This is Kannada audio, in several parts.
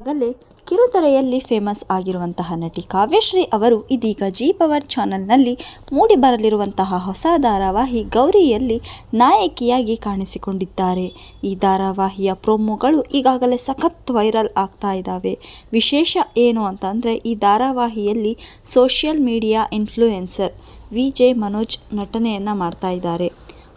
ಆಗಲೇ ಕಿರುತೆರೆಯಲ್ಲಿ ಫೇಮಸ್ ಆಗಿರುವಂತಹ ನಟಿ ಕಾವ್ಯಶ್ರೀ ಅವರು ಇದೀಗ ಜಿ ಪವರ್ ಚಾನೆಲ್ನಲ್ಲಿ ಮೂಡಿ ಬರಲಿರುವಂತಹ ಹೊಸ ಧಾರಾವಾಹಿ ಗೌರಿಯಲ್ಲಿ ನಾಯಕಿಯಾಗಿ ಕಾಣಿಸಿಕೊಂಡಿದ್ದಾರೆ. ಈ ಧಾರಾವಾಹಿಯ ಪ್ರೊಮೋಗಳು ಈಗಾಗಲೇ ಸಖತ್ ವೈರಲ್ ಆಗ್ತಾ ಇದ್ದಾವೆ. ವಿಶೇಷ ಏನು ಅಂತಂದರೆ ಈ ಧಾರಾವಾಹಿಯಲ್ಲಿ social media influencer V J Manoj ನಟನೆಯನ್ನು ಮಾಡ್ತಾ ಇದ್ದಾರೆ.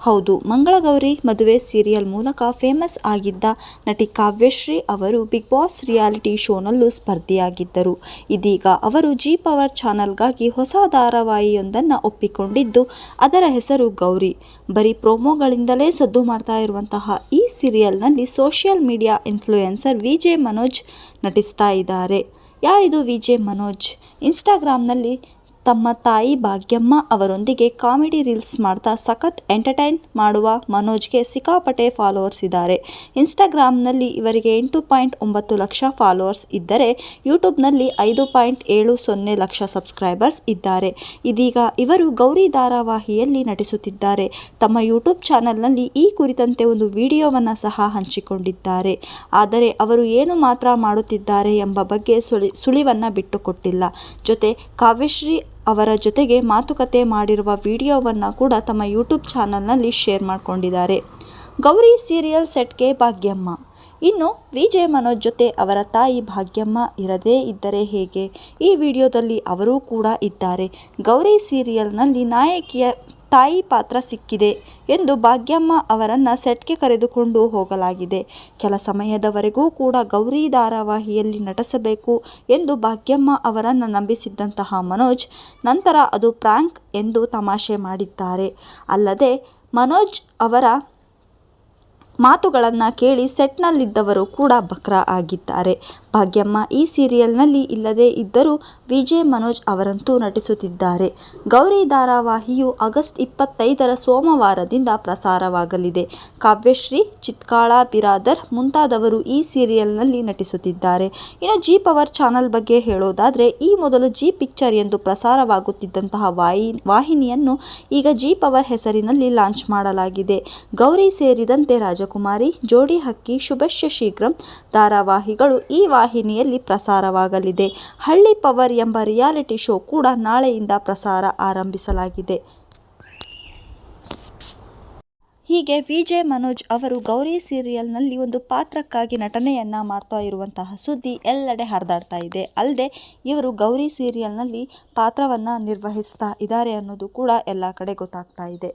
ಹೌದು, ಮಂಗಳಗೌರಿ ಮದುವೆ ಸೀರಿಯಲ್ ಮೂಲಕ ಫೇಮಸ್ ಆಗಿದ್ದ ನಟಿ ಕಾವ್ಯಶ್ರೀ ಅವರು ಬಿಗ್ ಬಾಸ್ ರಿಯಾಲಿಟಿ ಶೋನಲ್ಲೂ ಸ್ಪರ್ಧಿಯಾಗಿದ್ದರು. ಇದೀಗ ಅವರು ಜಿ ಪವರ್ ಚಾನಲ್ಗಾಗಿ ಹೊಸ ಧಾರಾವಾಹಿಯೊಂದನ್ನು ಒಪ್ಪಿಕೊಂಡಿದ್ದು, ಅದರ ಹೆಸರು ಗೌರಿ. ಬರೀ ಪ್ರೋಮೋಗಳಿಂದಲೇ ಸದ್ದು ಮಾಡ್ತಾ ಇರುವಂತಹ ಈ ಸೀರಿಯಲ್ನಲ್ಲಿ social media influencer V J Manoj ನಟಿಸ್ತಾ ಇದ್ದಾರೆ. ಯಾರಿದು ವಿ ಜೆ ಮನೋಜ್? ಇನ್ಸ್ಟಾಗ್ರಾಮ್ನಲ್ಲಿ ತಮ್ಮ ತಾಯಿ ಭಾಗ್ಯಮ್ಮ ಅವರೊಂದಿಗೆ ಕಾಮಿಡಿ ರೀಲ್ಸ್ ಮಾಡ್ತಾ ಸಖತ್ ಎಂಟರ್ಟೈನ್ ಮಾಡುವ ಮನೋಜ್ಗೆ ಸಿಕ್ಕಾಪಟ್ಟೆ ಫಾಲೋವರ್ಸ್ ಇದ್ದಾರೆ. ಇನ್ಸ್ಟಾಗ್ರಾಮ್ನಲ್ಲಿ ಇವರಿಗೆ ಎಂಟು ಪಾಯಿಂಟ್ ಒಂಬತ್ತು ಲಕ್ಷ ಫಾಲೋವರ್ಸ್ ಇದ್ದರೆ ಯೂಟ್ಯೂಬ್ನಲ್ಲಿ ಐದು ಪಾಯಿಂಟ್ ಏಳು ಸೊನ್ನೆ ಲಕ್ಷ ಸಬ್ಸ್ಕ್ರೈಬರ್ಸ್ ಇದ್ದಾರೆ. ಇದೀಗ ಇವರು ಗೌರಿ ಧಾರಾವಾಹಿಯಲ್ಲಿ ನಟಿಸುತ್ತಿದ್ದಾರೆ. ತಮ್ಮ ಯೂಟ್ಯೂಬ್ ಚಾನಲ್ನಲ್ಲಿ ಈ ಕುರಿತಂತೆ ಒಂದು ವಿಡಿಯೋವನ್ನು ಸಹ ಹಂಚಿಕೊಂಡಿದ್ದಾರೆ. ಆದರೆ ಅವರು ಏನು ಮಾತ್ರ ಮಾಡುತ್ತಿದ್ದಾರೆ ಎಂಬ ಬಗ್ಗೆ ಸುಳಿ, ಸುಳಿವನ್ನು ಬಿಟ್ಟುಕೊಟ್ಟಿಲ್ಲ. ಜೊತೆ ಕಾವ್ಯಶ್ರೀ ಅವರ ಜೊತೆಗೆ ಮಾತುಕತೆ ಮಾಡಿರುವ ವಿಡಿಯೋವನ್ನು ಕೂಡ ತಮ್ಮ ಯೂಟ್ಯೂಬ್ ಚಾನಲ್ನಲ್ಲಿ ಶೇರ್ ಮಾಡಿಕೊಂಡಿದ್ದಾರೆ. ಗೌರಿ ಸೀರಿಯಲ್ ಸೆಟ್ಗೆ ಭಾಗ್ಯಮ್ಮ. ಇನ್ನು ವಿಜಯ್ ಮನೋಜ್ ಜೊತೆ ಅವರ ತಾಯಿ ಭಾಗ್ಯಮ್ಮ ಇರದೇ ಇದ್ದರೆ ಹೇಗೆ? ಈ ವಿಡಿಯೋದಲ್ಲಿ ಅವರೂ ಕೂಡ ಇದ್ದಾರೆ. ಗೌರಿ ಸೀರಿಯಲ್ನಲ್ಲಿ ನಾಯಕಿಯ ತಾಯಿ ಪಾತ್ರ ಸಿಕ್ಕಿದೆ ಎಂದು ಭಾಗ್ಯಮ್ಮ ಅವರನ್ನು ಸೆಟ್ಗೆ ಕರೆದುಕೊಂಡು ಹೋಗಲಾಗಿದೆ. ಕೆಲ ಸಮಯದವರೆಗೂ ಕೂಡ ಗೌರಿ ಧಾರಾವಾಹಿಯಲ್ಲಿ ನಟಿಸಬೇಕು ಎಂದು ಭಾಗ್ಯಮ್ಮ ಅವರನ್ನು ನಂಬಿಸಿದ್ದಂತಹ ಮನೋಜ್, ನಂತರ ಅದು ಪ್ರಾಂಕ್ ಎಂದು ತಮಾಷೆ ಮಾಡಿದ್ದಾರೆ. ಅಲ್ಲದೆ ಮನೋಜ್ ಅವರ ಮಾತುಗಳನ್ನು ಕೇಳಿ ಸೆಟ್ನಲ್ಲಿದ್ದವರು ಕೂಡ ಬಕ್ರ ಆಗಿದ್ದಾರೆ. ಭಾಗ್ಯಮ್ಮ ಈ ಸೀರಿಯಲ್ನಲ್ಲಿ ಇಲ್ಲದೇ ಇದ್ದರೂ ವಿಜಯ್ ಮನೋಜ್ ಅವರಂತೂ ನಟಿಸುತ್ತಿದ್ದಾರೆ. ಗೌರಿ ಧಾರಾವಾಹಿಯು ಆಗಸ್ಟ್ ಇಪ್ಪತ್ತೈದರ ಸೋಮವಾರದಿಂದ ಪ್ರಸಾರವಾಗಲಿದೆ. ಕಾವ್ಯಶ್ರೀ, ಚಿತ್ಕಾಳ, ಬಿರಾದರ್ ಮುಂತಾದವರು ಈ ಸೀರಿಯಲ್ನಲ್ಲಿ ನಟಿಸುತ್ತಿದ್ದಾರೆ. ಇನ್ನು ಜಿ ಪವರ್ ಚಾನಲ್ ಬಗ್ಗೆ ಹೇಳೋದಾದರೆ, ಈ ಮೊದಲು ಜಿ ಪಿಕ್ಚರ್ ಎಂದು ಪ್ರಸಾರವಾಗುತ್ತಿದ್ದಂತಹ ವಾಹಿ ವಾಹಿನಿಯನ್ನು ಈಗ ಜಿ ಪವರ್ ಹೆಸರಿನಲ್ಲಿ ಲಾಂಚ್ ಮಾಡಲಾಗಿದೆ. ಗೌರಿ ಸೇರಿದಂತೆ ರಾಜಕುಮಾರಿ, ಜೋಡಿ ಹಕ್ಕಿ ಶುಭಶ್ಯ ಶೀಘ್ರಂ ಧಾರಾವಾಹಿಗಳು ಈ ವಾಹಿನಿಯಲ್ಲಿ ಪ್ರಸಾರವಾಗಲಿದೆ. ಹಳ್ಳಿ ಪವರ್ ಎಂಬ ರಿಯಾಲಿಟಿ ಶೋ ಕೂಡ ನಾಳೆಯಿಂದ ಪ್ರಸಾರ ಆರಂಭಿಸಲಾಗಿದೆ. ಹೀಗೆ ವಿ ಜೆ ಮನೋಜ್ ಅವರು ಗೌರಿ ಸೀರಿಯಲ್ನಲ್ಲಿ ಒಂದು ಪಾತ್ರಕ್ಕಾಗಿ ನಟನೆಯನ್ನು ಮಾಡ್ತಾ ಇರುವಂತಹ ಸುದ್ದಿ ಎಲ್ಲೆಡೆ ಹರಿದಾಡ್ತಾ ಇದೆ. ಅಲ್ಲದೆ, ಇವರು ಗೌರಿ ಸೀರಿಯಲ್ನಲ್ಲಿ ಪಾತ್ರವನ್ನು ನಿರ್ವಹಿಸ್ತಾ ಇದ್ದಾರೆ ಅನ್ನೋದು ಕೂಡ ಎಲ್ಲ ಕಡೆ ಗೊತ್ತಾಗ್ತಾ ಇದೆ.